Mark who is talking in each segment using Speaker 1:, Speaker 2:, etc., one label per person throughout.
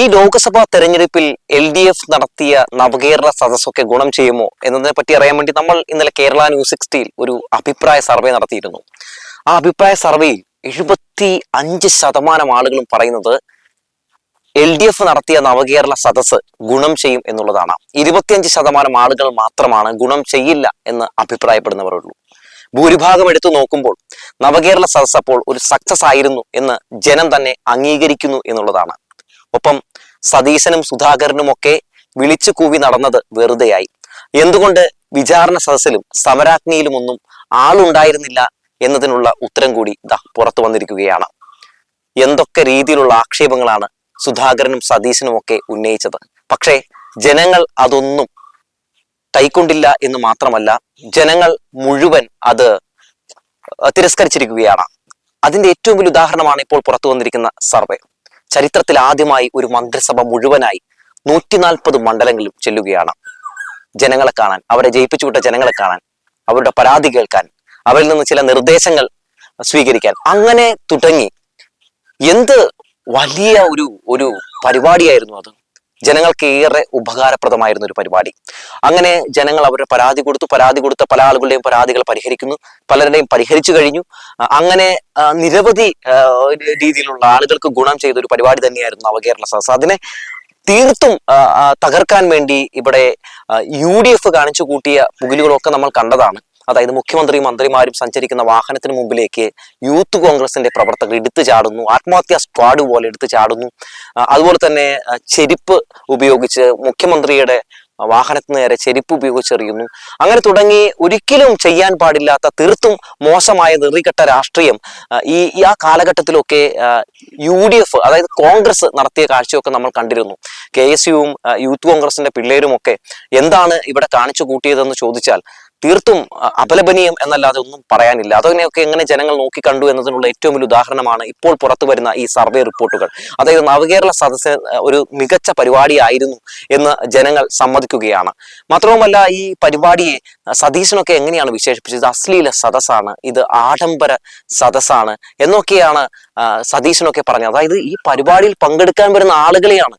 Speaker 1: ഈ ലോക്സഭാ തെരഞ്ഞെടുപ്പിൽ L D F നടത്തിയ നവകേരള സദസ്സൊക്കെ ഗുണം ചെയ്യുമോ എന്നതിനെ പറ്റി അറിയാൻ വേണ്ടി നമ്മൾ ഇന്നലെ കേരള ന്യൂസ് സിക്സ്റ്റിയിൽ ഒരു അഭിപ്രായ സർവേ നടത്തിയിരുന്നു. ആ അഭിപ്രായ സർവേയിൽ എഴുപത്തി അഞ്ച് ശതമാനം ആളുകളും പറയുന്നത് എൽ ഡി എഫ് നടത്തിയ നവകേരള സദസ്സ് ഗുണം ചെയ്യും എന്നുള്ളതാണ്. ഇരുപത്തിയഞ്ച് ശതമാനം ആളുകൾ മാത്രമാണ് ഗുണം ചെയ്യില്ല എന്ന് അഭിപ്രായപ്പെടുന്നവരുള്ളൂ. ഭൂരിഭാഗം എടുത്തു നോക്കുമ്പോൾ നവകേരള സദസ്സ് അപ്പോൾ ഒരു സക്സസ് ആയിരുന്നു എന്ന് ജനം തന്നെ അംഗീകരിക്കുന്നു എന്നുള്ളതാണ്. ഒപ്പം സതീശനും സുധാകരനും ഒക്കെ വിളിച്ചു കൂവി നടന്നത് വെറുതെയായി. എന്തുകൊണ്ട് വിചാരണ സദസ്സിലും സമരാജ്ഞയിലും ഒന്നും ആളുണ്ടായിരുന്നില്ല എന്നതിനുള്ള ഉത്തരം കൂടി ഇതാ പുറത്തു വന്നിരിക്കുകയാണ്. എന്തൊക്കെ രീതിയിലുള്ള ആക്ഷേപങ്ങളാണ് സുധാകരനും സതീശനും ഒക്കെ ഉന്നയിച്ചത്. പക്ഷേ ജനങ്ങൾ അതൊന്നും കൈക്കൊണ്ടില്ല എന്ന് മാത്രമല്ല ജനങ്ങൾ മുഴുവൻ അത് തിരസ്കരിച്ചിരിക്കുകയാണ്. അതിന്റെ ഏറ്റവും വലിയ ഉദാഹരണമാണ് ഇപ്പോൾ പുറത്തു വന്നിരിക്കുന്ന സർവേ. ചരിത്രത്തിൽ ആദ്യമായി ഒരു മന്ത്രിസഭ മുഴുവനായി നൂറ്റി നാൽപ്പത് മണ്ഡലങ്ങളിലും ചെല്ലുകയാണ്. ജനങ്ങളെ കാണാൻ അവരെ ജയിപ്പിച്ചു വിട്ട ജനങ്ങളെ കാണാൻ അവരുടെ പരാതി കേൾക്കാൻ അവരിൽ നിന്ന് ചില നിർദ്ദേശങ്ങൾ സ്വീകരിക്കാൻ അങ്ങനെ തുടങ്ങി. എന്ത് വലിയ ഒരു ഒരു പരിപാടിയായിരുന്നു അത്? ജനങ്ങൾക്ക് ഏറെ ഉപകാരപ്രദമായിരുന്ന ഒരു പരിപാടി. അങ്ങനെ ജനങ്ങൾ അവരുടെ പരാതി കൊടുത്തു. പരാതി കൊടുത്ത പല ആളുകളുടെയും പരാതികൾ പരിഹരിക്കുന്നു. പലരുടെയും പരിഹരിച്ചു കഴിഞ്ഞു. അങ്ങനെ നിരവധി രീതിയിലുള്ള ആളുകൾക്ക് ഗുണം ചെയ്ത ഒരു പരിപാടി തന്നെയായിരുന്നു നവകേരള സദസ് അതിനെ തീർത്തും തകർക്കാൻ വേണ്ടി ഇവിടെ യു ഡി എഫ് കാണിച്ചു കൂട്ടിയ പുകിലുകളൊക്കെ നമ്മൾ കണ്ടതാണ്. അതായത് മുഖ്യമന്ത്രിയും മന്ത്രിമാരും സഞ്ചരിക്കുന്ന വാഹനത്തിന് മുമ്പിലേക്ക് യൂത്ത് കോൺഗ്രസിന്റെ പ്രവർത്തകർ എടുത്തു ചാടുന്നു ആത്മഹത്യാ സ്ക്വാഡ് പോലെ എടുത്തു ചാടുന്നു. അതുപോലെ തന്നെ ചെരുപ്പ് ഉപയോഗിച്ച് മുഖ്യമന്ത്രിയുടെ വാഹനത്തിന് നേരെ ചെരുപ്പ് ഉപയോഗിച്ചെറിയുന്നു. അങ്ങനെ തുടങ്ങി ഒരിക്കലും ചെയ്യാൻ പാടില്ലാത്ത തീർത്തും മോശമായ നെറികെട്ട രാഷ്ട്രീയം ഈ ആ കാലഘട്ടത്തിലൊക്കെ യു ഡി എഫ് അതായത് കോൺഗ്രസ് നടത്തിയ കാഴ്ചയൊക്കെ നമ്മൾ കണ്ടിരുന്നു. കെ എസ് യുവും യൂത്ത് കോൺഗ്രസിന്റെ പിള്ളേരുമൊക്കെ എന്താണ് ഇവിടെ കാണിച്ചു കൂട്ടിയതെന്ന് ചോദിച്ചാൽ തീർത്തും അപലപനീയം എന്നല്ലാതെ ഒന്നും പറയാനില്ല. അതിനെയൊക്കെ എങ്ങനെ ജനങ്ങൾ നോക്കി കണ്ടു എന്നതിനുള്ള ഏറ്റവും വലിയ ഉദാഹരണമാണ് ഇപ്പോൾ പുറത്തു വരുന്ന ഈ സർവേ റിപ്പോർട്ടുകൾ. അതായത് നവകേരള സദസ്സ് ഒരു മികച്ച പരിപാടിയായിരുന്നു എന്ന് ജനങ്ങൾ സമ്മതിക്കുകയാണ്. മാത്രവുമല്ല ഈ പരിപാടിയെ സതീശനൊക്കെ എങ്ങനെയാണ് വിശേഷിപ്പിച്ചത്? അശ്ലീല സദസ്സാണ്. ഇത് ആഡംബര സദസ്സാണ് എന്നൊക്കെയാണ് സതീശനൊക്കെ പറഞ്ഞത്. അതായത് ഈ പരിപാടിയിൽ പങ്കെടുക്കാൻ വരുന്ന ആളുകളെയാണ്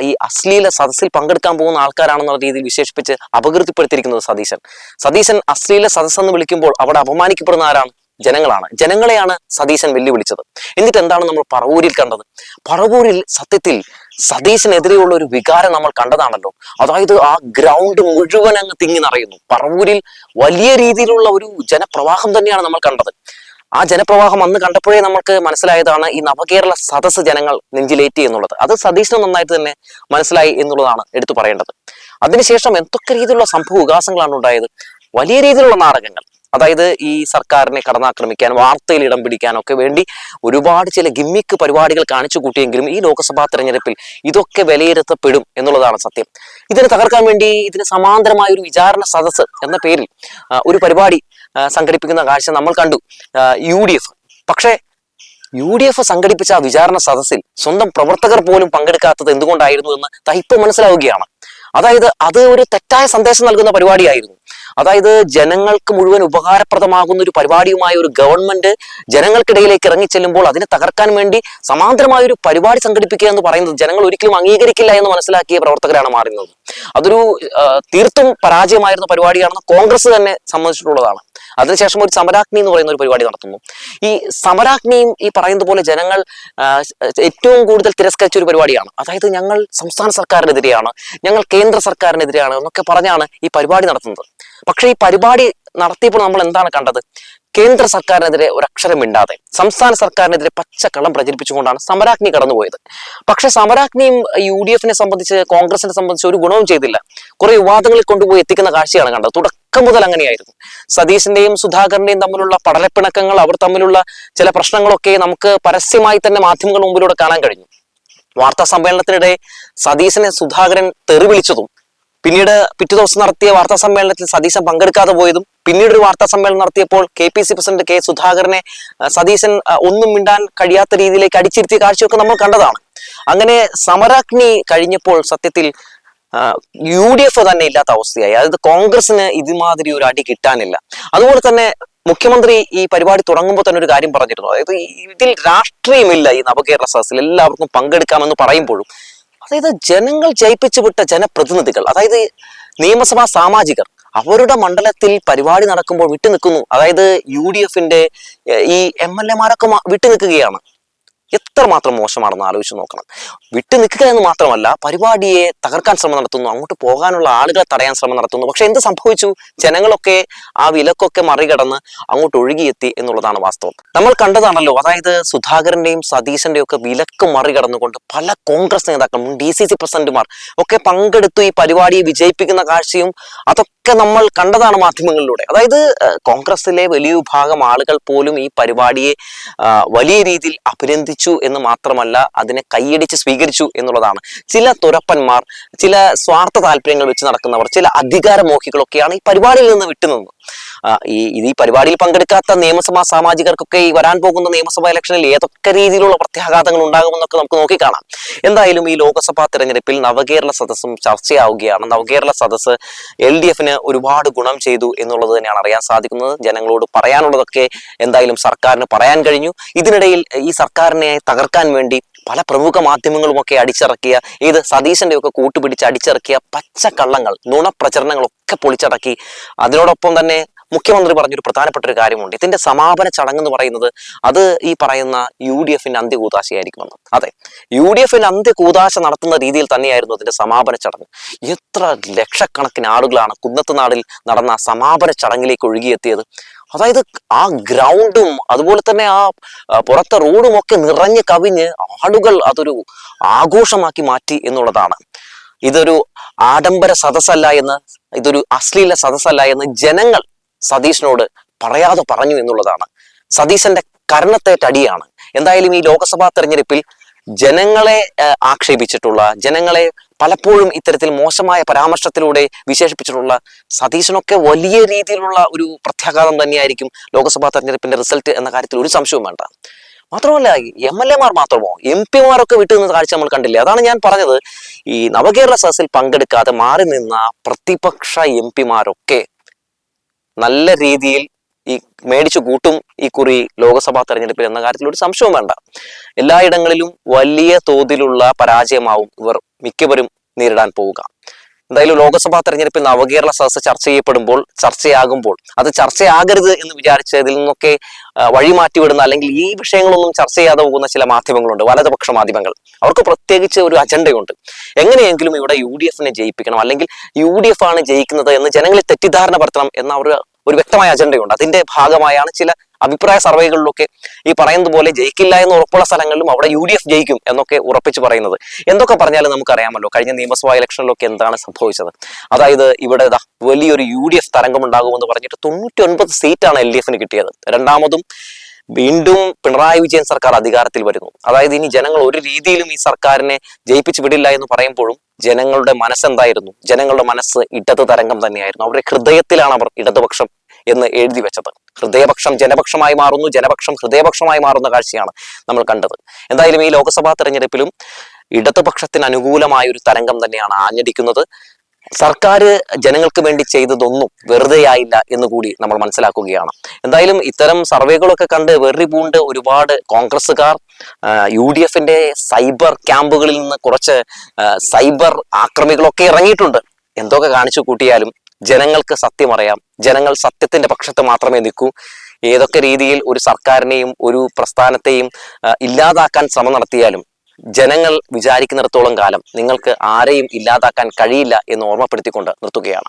Speaker 1: ഈ അശ്ലീല സദസ്സിൽ പങ്കെടുക്കാൻ പോകുന്ന ആൾക്കാരാണെന്നുള്ള രീതിയിൽ വിശേഷിപ്പിച്ച് അപകീർത്തിപ്പെടുത്തിയിരിക്കുന്നത് സതീശൻ. സതീശൻ അശ്ലീല സദസ്സ് എന്ന് വിളിക്കുമ്പോൾ അവിടെ അപമാനിക്കപ്പെടുന്ന ആരാണ്? ജനങ്ങളാണ്. ജനങ്ങളെയാണ് സതീശൻ വെല്ലുവിളിച്ചത്. എന്നിട്ട് എന്താണ് നമ്മൾ പറവൂരിൽ കണ്ടത്? പറവൂരിൽ സത്യത്തിൽ സതീശനെതിരെയുള്ള ഒരു വികാരം നമ്മൾ കണ്ടതാണല്ലോ. അതായത് ആ ഗ്രൗണ്ട് മുഴുവൻ അങ്ങ് തിങ്ങി നിറയുന്നു. പറവൂരിൽ വലിയ രീതിയിലുള്ള ഒരു ജനപ്രവാഹം തന്നെയാണ് നമ്മൾ കണ്ടത്. ആ ജനപ്രവാഹം അന്ന് കണ്ടപ്പോഴേ നമുക്ക് മനസ്സിലായതാണ് ഈ നവകേരള സദസ് ജനങ്ങൾ നെഞ്ചിലേറ്റി എന്നുള്ളത്. അത് സതീശന് നന്നായിട്ട് തന്നെ മനസ്സിലായി എന്നുള്ളതാണ് എടുത്തു പറയേണ്ടത്. അതിനുശേഷം എന്തൊക്കെ രീതിയിലുള്ള സംഭവ വികാസങ്ങളാണ് ഉണ്ടായത്? വലിയ രീതിയിലുള്ള നാടകങ്ങൾ. അതായത് ഈ സർക്കാരിനെ കടന്നാക്രമിക്കാൻ വാർത്തയിൽ ഇടം പിടിക്കാനൊക്കെ വേണ്ടി ഒരുപാട് ചില ഗിമ്മിക്ക് പരിപാടികൾ കാണിച്ചു കൂട്ടിയെങ്കിലും ഈ ലോക്സഭാ തെരഞ്ഞെടുപ്പിൽ ഇതൊക്കെ വിലയിരുത്തപ്പെടും എന്നുള്ളതാണ് സത്യം. ഇതിനെ തകർക്കാൻ വേണ്ടി ഇതിന് സമാന്തരമായ ഒരു വിചാരണ സദസ്സ് എന്ന പേരിൽ ഒരു പരിപാടി സംഘടിപ്പിക്കുന്ന കാഴ്ച നമ്മൾ കണ്ടു. U D F. പക്ഷേ യു ഡി എഫ് സംഘടിപ്പിച്ച ആ വിചാരണ സദസ്സിൽ സ്വന്തം പ്രവർത്തകർ പോലും പങ്കെടുക്കാത്തത് എന്തുകൊണ്ടായിരുന്നു എന്ന് ദാ ഇപ്പൊ മനസ്സിലാവുകയാണ്. അതായത് അത് ഒരു തെറ്റായ സന്ദേശം നൽകുന്ന പരിപാടിയായിരുന്നു. അതായത് ജനങ്ങൾക്ക് മുഴുവൻ ഉപകാരപ്രദമാകുന്ന ഒരു പരിപാടിയുമായ ഒരു ഗവൺമെന്റ് ജനങ്ങൾക്കിടയിലേക്ക് ഇറങ്ങിച്ചെല്ലുമ്പോൾ അതിനെ തകർക്കാൻ വേണ്ടി സമാന്തരമായ ഒരു പരിപാടി സംഘടിപ്പിക്കുക എന്ന് പറയുന്നത് ജനങ്ങൾ ഒരിക്കലും അംഗീകരിക്കില്ല എന്ന് മനസ്സിലാക്കിയ പ്രവർത്തകരാണ് മാറുന്നത് അതൊരു തീർത്തും പരാജയമായിരുന്ന പരിപാടിയാണെന്ന് കോൺഗ്രസ് തന്നെ സമ്മതിച്ചിട്ടുള്ളതാണ്. അതിനുശേഷം ഒരു സമരാഗ്നി എന്ന് പറയുന്ന ഒരു പരിപാടി നടത്തുന്നു. ഈ സമരാഗ്നിയും ഈ പറയുന്ന പോലെ ജനങ്ങൾ ഏറ്റവും കൂടുതൽ തിരസ്കരിച്ച ഒരു പരിപാടിയാണ്. അതായത് ഞങ്ങൾ സംസ്ഥാന സർക്കാരിനെതിരെയാണ് ഞങ്ങൾ കേന്ദ്ര സർക്കാരിനെതിരെയാണ് എന്നൊക്കെ പറഞ്ഞാണ് ഈ പരിപാടി നടത്തുന്നത്. പക്ഷേ ഈ പരിപാടി നടത്തിയപ്പോൾ നമ്മൾ എന്താണ് കണ്ടത്? കേന്ദ്ര സർക്കാരിനെതിരെ ഒരു അക്ഷരം മിണ്ടാതെ സംസ്ഥാന സർക്കാരിനെതിരെ പച്ചക്കള്ളം പ്രചരിപ്പിച്ചുകൊണ്ടാണ് സമരാഗ്നി കടന്നുപോയത്. പക്ഷെ സമരാഗ്നിയും യു ഡി എഫിനെ സംബന്ധിച്ച് കോൺഗ്രസിനെ സംബന്ധിച്ച് ഒരു ഗുണവും ചെയ്തില്ല. കുറെ വിവാദങ്ങളിൽ കൊണ്ടുപോയി എത്തിക്കുന്ന കാഴ്ചയാണ് കണ്ടത്. തുടക്കം മുതൽ അങ്ങനെയായിരുന്നു. സതീശന്റെയും സുധാകരന്റെയും തമ്മിലുള്ള പടലപ്പിണക്കങ്ങൾ അവർ തമ്മിലുള്ള ചില പ്രശ്നങ്ങളൊക്കെ നമുക്ക് പരസ്യമായി തന്നെ മാധ്യമങ്ങൾ മുമ്പിലൂടെ കാണാൻ കഴിഞ്ഞു. വാർത്താ സമ്മേളനത്തിനിടെ സതീശനെ സുധാകരൻ തെറി വിളിച്ചതും പിന്നീട് പിറ്റേ ദിവസം നടത്തിയ വാർത്താ സമ്മേളനത്തിൽ സതീശൻ പങ്കെടുക്കാതെ പോയതും പിന്നീട് ഒരു വാർത്താ സമ്മേളനം നടത്തിയപ്പോൾ K P C president K സുധാകരനെ സതീശൻ ഒന്നും മിണ്ടാൻ കഴിയാത്ത രീതിയിലേക്ക് അടിച്ചിരുത്തിയ കാഴ്ചയൊക്കെ നമ്മൾ കണ്ടതാണ്. അങ്ങനെ സമരാഗ്നി കഴിഞ്ഞപ്പോൾ സത്യത്തിൽ യു ഡി എഫ് തന്നെ ഇല്ലാത്ത അവസ്ഥയായി. അതായത് കോൺഗ്രസിന് ഇതുമാതിരി ഒരു അടി കിട്ടാനില്ല. അതുപോലെ തന്നെ മുഖ്യമന്ത്രി ഈ പരിപാടി തുടങ്ങുമ്പോൾ തന്നെ ഒരു കാര്യം പറഞ്ഞിരുന്നു. അതായത് ഇതിൽ രാഷ്ട്രീയമില്ല ഈ നവകേരള സദസ്സിൽ. എല്ലാവർക്കും പങ്കെടുക്കാമെന്ന് പറയുമ്പോഴും അതായത് ജനങ്ങൾ ജയിപ്പിച്ചു വിട്ട ജനപ്രതിനിധികൾ അതായത് നിയമസഭാ സാമാജികർ അവരുടെ മണ്ഡലത്തിൽ പരിപാടി നടക്കുമ്പോൾ വിട്ടു നിൽക്കുന്നു അതായത് യു ഡി എഫിന്റെ ഈ എം എൽ എമാരൊക്കെ വിട്ടു നിൽക്കുകയാണ് എത്രമാത്രം മോശമാണെന്ന് ആലോചിച്ച് നോക്കണം. വിട്ടു നിൽക്കുക എന്ന് മാത്രമല്ല പരിപാടിയെ തകർക്കാൻ ശ്രമം നടത്തുന്നു അങ്ങോട്ട് പോകാനുള്ള ആളുകളെ തടയാൻ ശ്രമം നടത്തുന്നു. പക്ഷെ എന്ത് സംഭവിച്ചു? ജനങ്ങളൊക്കെ ആ വിലക്കൊക്കെ മറികടന്ന് അങ്ങോട്ട് ഒഴുകിയെത്തി എന്നുള്ളതാണ് വാസ്തവം. നമ്മൾ കണ്ടതാണല്ലോ അതായത് സുധാകരന്റെയും സതീശന്റെയും ഒക്കെ വിലക്ക് മറികടന്നുകൊണ്ട് പല കോൺഗ്രസ് നേതാക്കളും ഡി സി സി പ്രസിഡന്റുമാർ ഒക്കെ പങ്കെടുത്തു ഈ പരിപാടിയെ വിജയിപ്പിക്കുന്ന കാഴ്ചയും അതൊക്കെ നമ്മൾ കണ്ടതാണ് മാധ്യമങ്ങളിലൂടെ. അതായത് കോൺഗ്രസിലെ വലിയ വിഭാഗം ആളുകൾ പോലും ഈ പരിപാടിയെ വലിയ രീതിയിൽ അഭിനന്ദിച്ചു എന്ന് മാത്രമല്ല അതിനെ കൈയടിച്ച് സ്വീകരിച്ചു എന്നുള്ളതാണ്. ചില തുരപ്പന്മാർ ചില സ്വാർത്ഥ താല്പര്യങ്ങൾ വെച്ച് നടക്കുന്നവർ ചില അധികാരമോഹികളൊക്കെയാണ് ഈ പരിപാടിയിൽ നിന്ന് വിട്ടുനിന്നത്. ഈ ഈ പരിപാടിയിൽ പങ്കെടുക്കാത്ത നിയമസഭാ സാമാജികർക്കൊക്കെ ഈ വരാൻ പോകുന്ന നിയമസഭാ ഇലക്ഷനിൽ ഏതൊക്കെ രീതിയിലുള്ള പ്രത്യാഘാതങ്ങൾ ഉണ്ടാകുമെന്നൊക്കെ നമുക്ക് നോക്കിക്കാണാം. എന്തായാലും ഈ ലോക്സഭാ തെരഞ്ഞെടുപ്പിൽ നവകേരള സദസ്സും ചർച്ചയാവുകയാണ്. നവകേരള സദസ്സ് എൽ ഡി എഫിന് ഒരുപാട് ഗുണം ചെയ്തു എന്നുള്ളത് തന്നെയാണ് അറിയാൻ സാധിക്കുന്നത്. ജനങ്ങളോട് പറയാനുള്ളതൊക്കെ എന്തായാലും സർക്കാരിന് പറയാൻ കഴിഞ്ഞു. ഇതിനിടയിൽ ഈ സർക്കാരിനെ തകർക്കാൻ വേണ്ടി പല പ്രമുഖ മാധ്യമങ്ങളുമൊക്കെ അടിച്ചിറക്കിയ ഏത് സതീശന്റെ ഒക്കെ കൂട്ടുപിടിച്ച് അടിച്ചിറക്കിയ പച്ചക്കള്ളങ്ങൾ നുണപ്രചരണങ്ങളൊക്കെ പൊളിച്ചടക്കി. അതിനോടൊപ്പം തന്നെ മുഖ്യമന്ത്രി പറഞ്ഞൊരു പ്രധാനപ്പെട്ട ഒരു കാര്യമുണ്ട്. ഇതിന്റെ സമാപന ചടങ്ങ് എന്ന് പറയുന്നത് അത് ഈ പറയുന്ന യു ഡി എഫിന്റെ അന്ത്യകൂതാശയായിരിക്കുമെന്ന് അതെ യു ഡി എഫിന്റെ അന്ത്യകൂതാശ നടത്തുന്ന രീതിയിൽ തന്നെയായിരുന്നു അതിന്റെ സമാപന ചടങ്ങ്. എത്ര ലക്ഷക്കണക്കിന് ആളുകളാണ് കുന്നത്തുനാടിൽ നടന്ന സമാപന ചടങ്ങിലേക്ക് ഒഴുകിയെത്തിയത്. അതായത് ആ ഗ്രൗണ്ടും അതുപോലെ തന്നെ ആ, പുറത്തെ റോഡും ഒക്കെ നിറഞ്ഞ് കവിഞ്ഞ് ആളുകൾ അതൊരു ആഘോഷമാക്കി മാറ്റി എന്നുള്ളതാണ്. ഇതൊരു ആഡംബര സദസ്സല്ല എന്ന് ഇതൊരു അശ്ലീല സദസ്സല്ല എന്ന് ജനങ്ങൾ സതീഷിനോട് പറയാതെ പറഞ്ഞു എന്നുള്ളതാണ്. സതീശന്റെ കർണത്തേറ്റടിയാണ് എന്തായാലും ഈ ലോക്സഭാ തെരഞ്ഞെടുപ്പിൽ ജനങ്ങളെ ആക്ഷേപിച്ചിട്ടുള്ള ജനങ്ങളെ പലപ്പോഴും ഇത്തരത്തിൽ മോശമായ പരാമർശത്തിലൂടെ വിശേഷിപ്പിച്ചിട്ടുള്ള സതീശനൊക്കെ വലിയ രീതിയിലുള്ള ഒരു പ്രത്യാഘാതം തന്നെയായിരിക്കും ലോക്സഭാ തെരഞ്ഞെടുപ്പിന്റെ റിസൾട്ട് എന്ന കാര്യത്തിൽ ഒരു സംശയവും വേണ്ട. മാത്രമല്ല എം എൽ എമാർ മാത്രമോ എം പിമാരൊക്കെ വിട്ടുനിന്ന കാഴ്ച നമ്മൾ കണ്ടില്ല? അതാണ് ഞാൻ പറഞ്ഞത്. ഈ നവകേരള സദസ്സിൽ പങ്കെടുക്കാതെ മാറി നിന്ന പ്രതിപക്ഷ എം പിമാരൊക്കെ നല്ല രീതിയിൽ ഈ മേടിച്ചു കൂട്ടും ഈ കുറി ലോക്സഭാ തെരഞ്ഞെടുപ്പിൽ എന്ന കാര്യത്തിൽ ഒരു സംശയവും വേണ്ട. എല്ലായിടങ്ങളിലും വലിയ തോതിലുള്ള പരാജയമാവും ഇവർ മിക്കവരും നേരിടാൻ പോവുക. എന്തായാലും ലോക്സഭാ തെരഞ്ഞെടുപ്പിൽ നവകേരള സദസ് ചർച്ച ചെയ്യപ്പെടുമ്പോൾ ചർച്ചയാകുമ്പോൾ അത് ചർച്ചയാകരുത് എന്ന് വിചാരിച്ച് ഇതിൽ നിന്നൊക്കെ വഴിമാറ്റിവിടുന്ന അല്ലെങ്കിൽ ഈ വിഷയങ്ങളൊന്നും ചർച്ച ചെയ്യാതെ പോകുന്ന ചില മാധ്യമങ്ങളുണ്ട് വലതുപക്ഷ മാധ്യമങ്ങൾ. അവർക്ക് പ്രത്യേകിച്ച് ഒരു അജണ്ടയുണ്ട്. എങ്ങനെയെങ്കിലും ഇവിടെ യു ഡി എഫിനെ ജയിപ്പിക്കണം അല്ലെങ്കിൽ യു ഡി എഫ് ആണ് ജയിക്കുന്നത് എന്ന് ജനങ്ങളെ തെറ്റിദ്ധാരണ പരത്തണം എന്ന ഒരു ഒരു വ്യക്തമായ അജണ്ടയുണ്ട്. അതിന്റെ ഭാഗമായാണ് ചില അഭിപ്രായ സർവേകളിലൊക്കെ ഈ പറയുന്നത് പോലെ ജയിക്കില്ല എന്ന് ഉറപ്പുള്ള സ്ഥലങ്ങളിലും അവിടെ യു ഡി എഫ് ജയിക്കും എന്നൊക്കെ ഉറപ്പിച്ച് പറയുന്നത്. എന്തൊക്കെ പറഞ്ഞാലും നമുക്കറിയാമല്ലോ കഴിഞ്ഞ നിയമസഭാ ഇലക്ഷനിലൊക്കെ എന്താണ് സംഭവിച്ചത്? അതായത് ഇവിടെ വലിയൊരു യു ഡി എഫ് തരംഗം ഉണ്ടാകുമെന്ന് പറഞ്ഞിട്ട് തൊണ്ണൂറ്റി ഒൻപത് സീറ്റാണ് എൽ ഡി എഫിന് കിട്ടിയത്. രണ്ടാമതും വീണ്ടും പിണറായി വിജയൻ സർക്കാർ അധികാരത്തിൽ വരുന്നു. അതായത് ഇനി ജനങ്ങൾ ഒരു രീതിയിലും ഈ സർക്കാരിനെ ജയിപ്പിച്ചു വിടില്ല എന്ന് പറയുമ്പോഴും ജനങ്ങളുടെ മനസ്സെന്തായിരുന്നു? ജനങ്ങളുടെ മനസ്സ് ഇടത് തരംഗം തന്നെയായിരുന്നു. അവരുടെ ഹൃദയത്തിലാണ് അവർ ഇടതുപക്ഷം എന്ന് എഴുതി വെച്ചത്. ഹൃദയപക്ഷം ജനപക്ഷമായി മാറുന്നു. ജനപക്ഷം ഹൃദയപക്ഷമായി മാറുന്ന കാഴ്ചയാണ് നമ്മൾ കണ്ടത്. എന്തായാലും ഈ ലോക്സഭാ തെരഞ്ഞെടുപ്പിലും ഇടതുപക്ഷത്തിന് അനുകൂലമായ ഒരു തരംഗം തന്നെയാണ് ആഞ്ഞടിക്കുന്നത്. സർക്കാർ ജനങ്ങൾക്ക് വേണ്ടി ചെയ്തതൊന്നും വെറുതെയായില്ല എന്ന് കൂടി നമ്മൾ മനസ്സിലാക്കുകയാണ്. എന്തായാലും ഇത്തരം സർവേകളൊക്കെ കണ്ട് വെറി പൂണ്ട് ഒരുപാട് കോൺഗ്രസ്സുകാർ യു ഡി എഫിന്റെ സൈബർ ക്യാമ്പുകളിൽ നിന്ന് കുറച്ച് സൈബർ ആക്രമികളൊക്കെ ഇറങ്ങിയിട്ടുണ്ട്. എന്തൊക്കെ കാണിച്ചു കൂട്ടിയാലും ജനങ്ങൾക്ക് സത്യം അറിയാം. ജനങ്ങൾ സത്യത്തിന്റെ പക്ഷത്ത് മാത്രമേ നിൽക്കൂ. ഏതൊക്കെ രീതിയിൽ ഒരു സർക്കാരിനെയും ഒരു പ്രസ്ഥാനത്തെയും ഇല്ലാതാക്കാൻ ശ്രമം നടത്തിയാലും ജനങ്ങൾ വിചാരിക്കുന്നിടത്തോളം കാലം നിങ്ങൾക്ക് ആരെയും ഇല്ലാതാക്കാൻ കഴിയില്ല എന്ന് ഓർമ്മപ്പെടുത്തിക്കൊണ്ട് നിർത്തുകയാണ്.